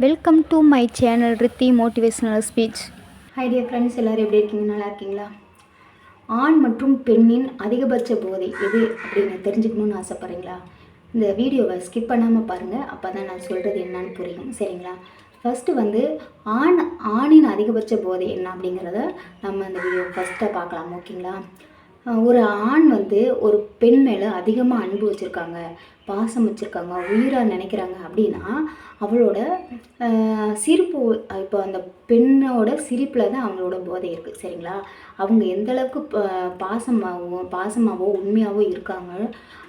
Welcome to my channel Riddhi motivational speech hi dear friends எல்லோரும் எப்படி இருக்கீங்க? நல்லா இருக்கீங்களா? ஆண் மற்றும் பெண்ணின் அதிகபட்ச போதை எது அப்படின்னு தெரிஞ்சுக்கணும்னு ஆசைப்பட்றீங்களா? இந்த வீடியோவை ஸ்கிப் பண்ணாமல் பாருங்கள் அப்போ தான் நான் சொல்கிறது என்னன்னு புரியும். சரிங்களா? ஃபஸ்ட்டு வந்து ஆண் ஆணின் அதிகபட்ச போதை என்ன அப்படிங்கிறத நம்ம இந்த வீடியோ ஃபஸ்ட்டாக பார்க்கலாம். ஓகேங்களா ஒரு ஆண் வந்து ஒரு பெண் மேலே அதிகமாக அன்பு வச்சுருக்காங்க. பாசம் வச்சுருக்காங்க உயிராக நினைக்கிறாங்க அப்படின்னா அவளோட சிரிப்பு இப்போ அந்த பெண்ணோட சிரிப்பில் தான் அவங்களோட போதை இருக்குது சரிங்களா? அவங்க எந்த அளவுக்கு பாசமாகவோ பாசமாகவோ உண்மையாகவோ இருக்காங்க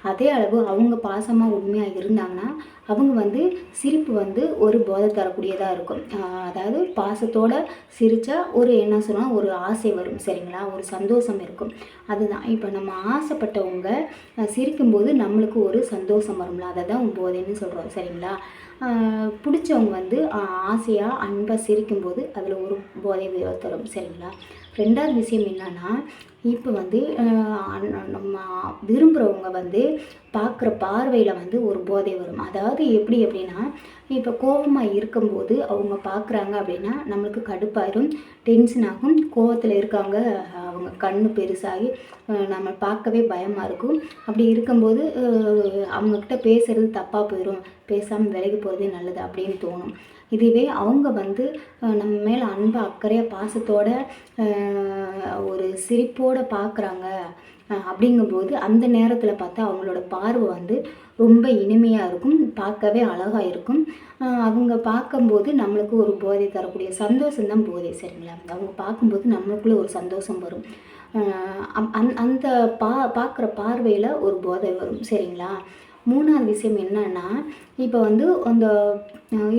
அதே அளவு அவங்க பாசமாக உண்மையாக இருந்தாங்கன்னா அவங்க வந்து சிரிப்பு வந்து ஒரு போதை தரக்கூடியதாக இருக்கும். அதாவது பாசத்தோட சிரித்தா ஒரு என்ன சொன்னால் ஒரு ஆசை வரும் சரிங்களா? ஒரு சந்தோஷம் இருக்கும். அதுதான். இப்போ நம்ம ஆசைப்பட்டவங்க சிரிக்கும்போது நம்மளுக்கு ஒரு சந்தோஷம் வரும்ல அதை தான் போதைன்னு சொல்கிறோம் சரிங்களா? பிடிச்சவங்க வந்து ஆசையாக அன்பாக சிரிக்கும்போது அதில் ஒரு போதை தரும் சரிங்களா? ரெண்டாவது விஷயம் என்னென்னா இப்போ வந்து நம்ம விரும்புகிறவங்க வந்து பார்க்குற பார்வையில் வந்து ஒரு போதை வரும். அதாவது எப்படி அப்படின்னா இப்போ கோபமாக இருக்கும்போது அவங்க பார்க்குறாங்க அப்படின்னா நம்மளுக்கு கடுப்பாயிரும் டென்ஷன் ஆகும். கோவத்தில் இருக்காங்க அவங்க கண்ணு பெருசாகி நம்ம பார்க்கவே பயமாக இருக்கும். அப்படி இருக்கும்போது அவங்கக்கிட்ட பேசுகிறது தப்பாக போயிடும் பேசாமல் விலகி போகிறதே நல்லது அப்படின்னு தோணும். இதுவே அவங்க வந்து நம்ம மேலே அன்பு அக்கறையாக பாசத்தோட ஒரு சிரிப்போடு பார்க்குறாங்க அப்படிங்கும்போது அந்த நேரத்தில் பார்த்தா அவங்களோட பார்வை வந்து ரொம்ப இனிமையாக இருக்கும் பார்க்கவே அழகாக இருக்கும். அவங்க பார்க்கும்போது நம்மளுக்கு ஒரு போதை தரக்கூடிய சந்தோஷம் தான் போதை சரிங்களா? அவங்க பார்க்கும்போது நம்மளுக்குள்ள ஒரு சந்தோஷம் வரும். அந் அம்- அந்த பா பார்க்குற பார்வையில் ஒரு போதை வரும் சரிங்களா? மூணாவது விஷயம் என்னன்னா இப்போ வந்து அந்த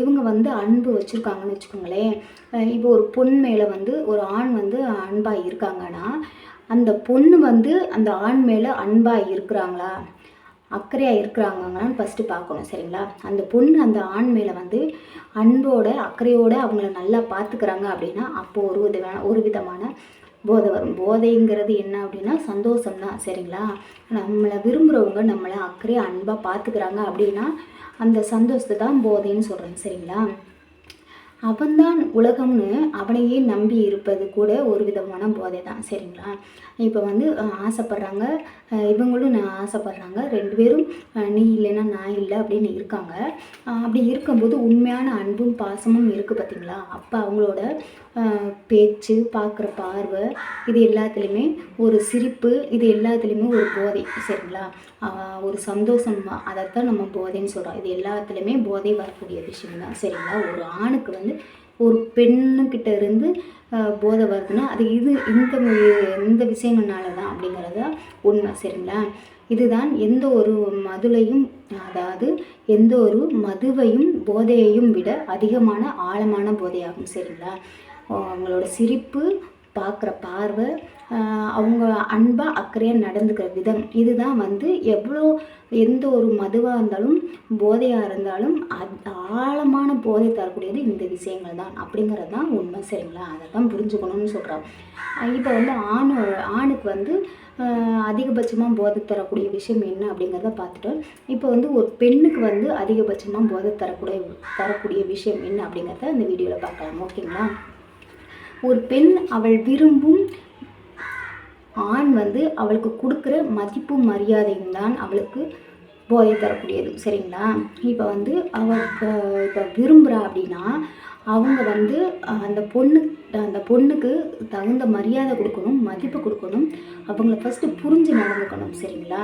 இவங்க வந்து அன்பு வச்சுருக்காங்கன்னு வச்சுக்கோங்களேன். இப்போ ஒரு பொண் மேலே வந்து ஒரு ஆண் வந்து அன்பாக இருக்காங்கன்னா அந்த பொண்ணு வந்து அந்த ஆண் மேலே அன்பாக இருக்கிறாங்களா? அக்கறையாக இருக்கிறாங்களான்னு ஃபஸ்ட்டு பார்க்கணும் சரிங்களா? அந்த பொண்ணு அந்த ஆண் மேலே வந்து அன்போட அக்கறையோடு அவங்கள நல்லா பார்த்துக்கிறாங்க அப்படின்னா அப்போது ஒரு விதமான ஒரு விதமான போதை வரும். போதைங்கிறது என்ன அப்படின்னா சந்தோஷம் தான் சரிங்களா? நம்மளை விரும்புகிறவங்க நம்மளை அக்கறை அன்பாக பார்த்துக்கிறாங்க அப்படின்னா அந்த சந்தோஷத்தை தான் போதைன்னு சொல்கிறேன் சரிங்களா? அவன்தான் உலகம்னு அவனையே நம்பி இருப்பது கூட ஒரு விதமான போதை தான் சரிங்களா? இப்போ வந்து ஆசைப்பட்றாங்க. இவங்களும் நான் ஆசைப்பட்றாங்க. ரெண்டு பேரும் நீ இல்லைன்னா நான் இல்லை அப்படின்னு இருக்காங்க. அப்படி இருக்கும்போது உண்மையான அன்பும் பாசமும் இருக்குது பார்த்தீங்களா? அப்போ அவங்களோட பேச்சு பார்க்குற பார்வை இது எல்லாத்துலேயுமே ஒரு சிரிப்பு இது எல்லாத்துலேயுமே ஒரு போதை சரிங்களா? ஒரு சந்தோஷம் அதைத்தான் நம்ம போதைன்னு சொல்கிறோம் இது எல்லாத்துலேயுமே போதை வரக்கூடிய விஷயம் தான் சரிங்களா? ஒரு ஆணுக்கு வந்து ஒரு பெண்ணுக்கிட்ட இருந்து போதை வருதுன்னா அது இது இந்த இந்த விஷயங்கள்னால தான் அப்படிங்கிறது தான் உண்மை சரிங்களா? இதுதான் எந்த ஒரு மதுளையும் அதாவது எந்த ஒரு மதுவையும் போதையையும் விட அதிகமான ஆழமான போதையாகும் சரிங்களா? அவங்களோட சிரிப்பு பார்க்குற பார்வை அவங்க அன்பாக அக்கறையாக நடந்துக்கிற விதம். இதுதான் வந்து எவ்வளோ எந்த ஒரு மதுவாக இருந்தாலும் போதையாக இருந்தாலும் அது ஆழமான போதை தரக்கூடியது இந்த விஷயங்கள் தான். அப்படிங்கிறது தான் உண்மை சரிங்களா? அதை தான் புரிஞ்சுக்கணும்னு சொல்கிறோம் இப்போ வந்து ஆணு ஆணுக்கு வந்து அதிகபட்சமாக போதை தரக்கூடிய விஷயம் என்ன அப்படிங்கிறத பார்த்துட்டோம் இப்போ வந்து ஒரு பெண்ணுக்கு வந்து அதிகபட்சமாக போதை தரக்கூடிய தரக்கூடிய விஷயம் என்ன அப்படிங்கிறத இந்த வீடியோவில் பார்க்கலாம். ஓகேங்களா? ஒரு பெண் அவள் விரும்பும் ஆண் வந்து அவளுக்கு கொடுக்குற மதிப்பும் மரியாதையும் தான் அவளுக்கு போதை தரக்கூடியது. சரிங்களா? இப்போ வந்து அவள் இப்போ விரும்புகிறா அப்படின்னா அவங்க வந்து அந்த பொண்ணு அந்த பொண்ணுக்கு தகுந்த மரியாதை கொடுக்கணும் மதிப்பு கொடுக்கணும். அவங்கள ஃபஸ்ட்டு புரிஞ்சு நடந்துக்கணும். சரிங்களா?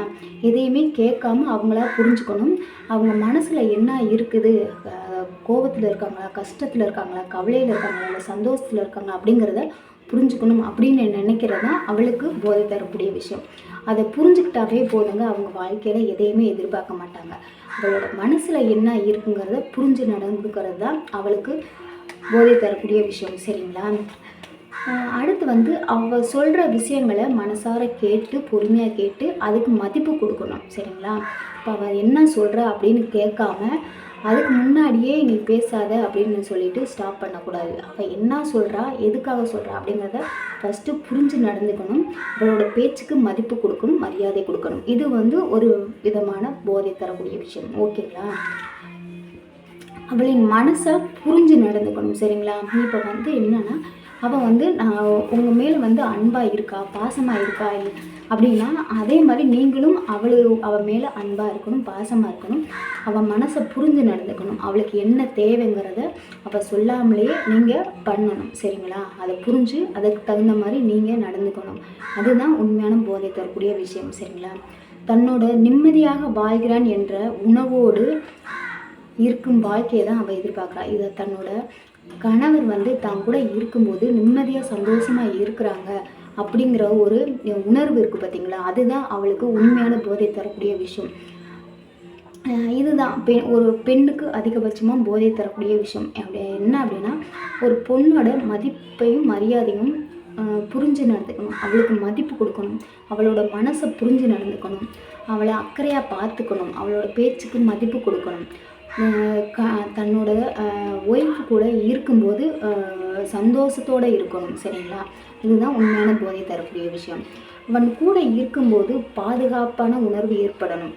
எதையுமே கேட்காம அவங்களா புரிஞ்சுக்கணும். அவங்க மனசில் என்ன இருக்குது? கோபத்தில் இருக்காங்களா கஷ்டத்தில் இருக்காங்களா கவலையில் இருக்காங்களா இல்லை சந்தோஷத்தில் இருக்காங்களா அப்படிங்கிறத புரிஞ்சுக்கணும் அப்படின்னு நினைக்கிறது தான் அவளுக்கு போதை தரக்கூடிய விஷயம். அதை புரிஞ்சுக்கிட்டாவே போதுங்க அவங்க வாழ்க்கையில் எதையுமே எதிர்பார்க்க மாட்டாங்க. அவளோட மனசில் என்ன இருக்குங்கிறத புரிஞ்சு நடந்துக்கிறது தான் அவளுக்கு போதை தரக்கூடிய விஷயம் சரிங்களா? அடுத்து வந்து அவ சொல்கிற விஷயங்களை மனசார கேட்டு பொறுமையாக கேட்டு அதுக்கு மதிப்பு கொடுக்கணும் சரிங்களா? இப்போ அவள் என்ன சொல்கிறா அப்படின்னு கேட்காம அதுக்கு முன்னாடியே நீ பேசாத அப்படின்னு சொல்லிட்டு ஸ்டாப் பண்ணக்கூடாது. அவள் என்ன சொல்கிறா எதுக்காக சொல்கிறா அப்படிங்கிறத ஃபஸ்ட்டு புரிஞ்சு நடந்துக்கணும். அவளோட பேச்சுக்கு மதிப்பு கொடுக்கணும் மரியாதை கொடுக்கணும். இது வந்து ஒரு விதமான போதை தரக்கூடிய விஷயம். ஓகேங்களா? அவளின் மனசை புரிஞ்சு நடந்துக்கணும். சரிங்களா? இப்போ வந்து என்னென்னா அவள் வந்து நான் உங்கள் மேலே வந்து அன்பாக இருக்கா? பாசமாக இருக்கா? அப்படின்னா அதே மாதிரி நீங்களும் அவளு அவள் மேலே அன்பாக இருக்கணும் பாசமாக இருக்கணும் அவள் மனசை புரிஞ்சு நடந்துக்கணும் அவளுக்கு என்ன தேவைங்கிறத அவள் சொல்லாமலேயே நீங்கள் பண்ணணும் சரிங்களா? அதை புரிஞ்சு அதுக்கு தகுந்த மாதிரி நீங்கள் நடந்துக்கணும். அதுதான் உண்மையான போதை தரக்கூடிய விஷயம் சரிங்களா? தன்னோட நிம்மதியாக வாழ்கிறான் என்ற உணவோடு இருக்கும் வாழ்க்கையை தான் அவள் எதிர்பார்க்குறா. இதை தன்னோட கணவர் வந்து தான் கூட இருக்கும்போது நிம்மதியாக சந்தோஷமாக இருக்கிறாங்க. அப்படிங்கிற ஒரு உணர்வு இருக்குது பார்த்தீங்களா அதுதான் அவளுக்கு உண்மையான போதை தரக்கூடிய விஷயம். இதுதான் பெ ஒரு பெண்ணுக்கு அதிகபட்சமாக போதை தரக்கூடிய விஷயம். அப்படி என்ன அப்படின்னா ஒரு பொண்ணோட மதிப்பையும் மரியாதையும் புரிஞ்சு நடந்துக்கணும். அவளுக்கு மதிப்பு கொடுக்கணும். அவளோட மனசை புரிஞ்சு நடந்துக்கணும். அவளை அக்கறையாக பார்த்துக்கணும். அவளோட பேச்சுக்கு மதிப்பு கொடுக்கணும். க தன்னோட ஒய்ஃப் கூட இருக்கும்போது சந்தோஷத்தோடு சந்தோஷத்தோட இருக்கணும். சரிங்களா? இதுதான் உண்மையான போதை தரக்கூடிய விஷயம். அவன் கூட இருக்கும்போது பாதுகாப்பான உணர்வு ஏற்படணும்.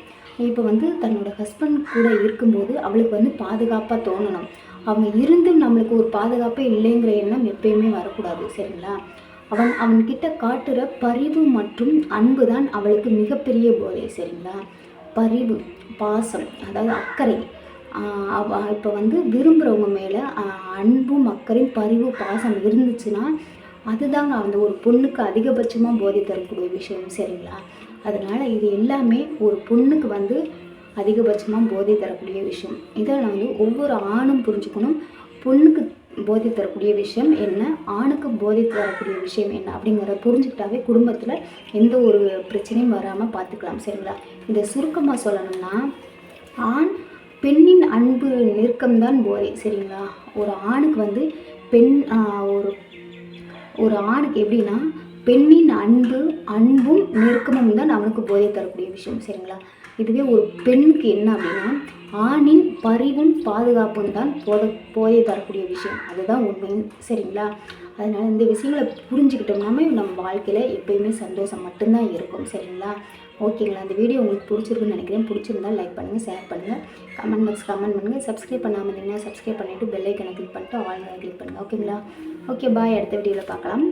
இப்போ வந்து தன்னோட ஹஸ்பண்ட் கூட இருக்கும்போது அவளுக்கு வந்து பாதுகாப்பாக தோணணும். அவங்க இருந்தும் நம்மளுக்கு ஒரு பாதுகாப்பே இல்லைங்கிற எண்ணம் எப்பயுமே வரக்கூடாது சரிங்களா? அவன் அவன்கிட்ட காட்டுற பரிவு மற்றும் அன்பு தான் அவளுக்கு மிகப்பெரிய போதை சரிங்களா? பரிவு பாசம் அதாவது அக்கறை. அவ இப்போ வந்து விரும்புகிறவங்க மேலே அன்பும் அக்கறையும் பரிவு பாசம் இருந்துச்சுன்னா அதுதாங்க அந்த ஒரு பொண்ணுக்கு அதிகபட்சமாக போதை தரக்கூடிய விஷயம் சரிங்களா? அதனால் இது எல்லாமே ஒரு பொண்ணுக்கு வந்து அதிகபட்சமாக போதை தரக்கூடிய விஷயம். இதை வந்து ஒவ்வொரு ஆணும் புரிஞ்சுக்கணும். பொண்ணுக்கு போதை தரக்கூடிய விஷயம் என்ன? ஆணுக்கு போதை தரக்கூடிய விஷயம் என்ன? அப்படிங்கிறத புரிஞ்சுக்கிட்டாவே குடும்பத்தில் எந்த ஒரு பிரச்சனையும் வராமல் பார்த்துக்கலாம் சரிங்களா? இதை சுருக்கமாக சொல்லணும்னா ஆண் பெண்ணின் அன்பு நெருக்கம்தான் போதை சரிங்களா? ஒரு ஆணுக்கு வந்து பெண் ஒரு ஒரு ஆணுக்கு எப்படின்னா பெண்ணின் அன்பு அன்பும் நெருக்கமும் தான் அவனுக்கு போதை தரக்கூடிய விஷயம் சரிங்களா? இதுவே ஒரு பெண்ணுக்கு என்ன அப்படின்னா ஆணின் பரிவும் பாதுகாப்பும் தான் போதை போதை தரக்கூடிய விஷயம். அதுதான் உண்மை சரிங்களா? அதனால் இந்த விஷயங்களை புரிஞ்சுக்கிட்டோம்னாமே நம்ம வாழ்க்கையில் எப்பயுமே சந்தோஷம் மட்டும்தான் இருக்கும் சரிங்களா? ஓகேங்களா? அந்த வீடியோ உங்களுக்கு பிடிச்சிருக்குன்னு நினைக்கிறேன். பிடிச்சிருந்தா லைக் பண்ணுங்கள் ஷேர் பண்ணுங்கள் கமெண்ட் பாக்ஸ் கமெண்ட் பண்ணுங்கள் சப்ஸ்கிரைப் பண்ணாமல் இருந்தீங்கன்னா சப்ஸ்கிரைப் பண்ணிவிட்டு பெல் ஐக்கனை கிளிக் பண்ணிட்டு ஆல் கிளிக் பண்ணுங்கள் ஓகேங்களா? ஓகே பாய் அடுத்த வீடியோவில் பார்க்கலாம்.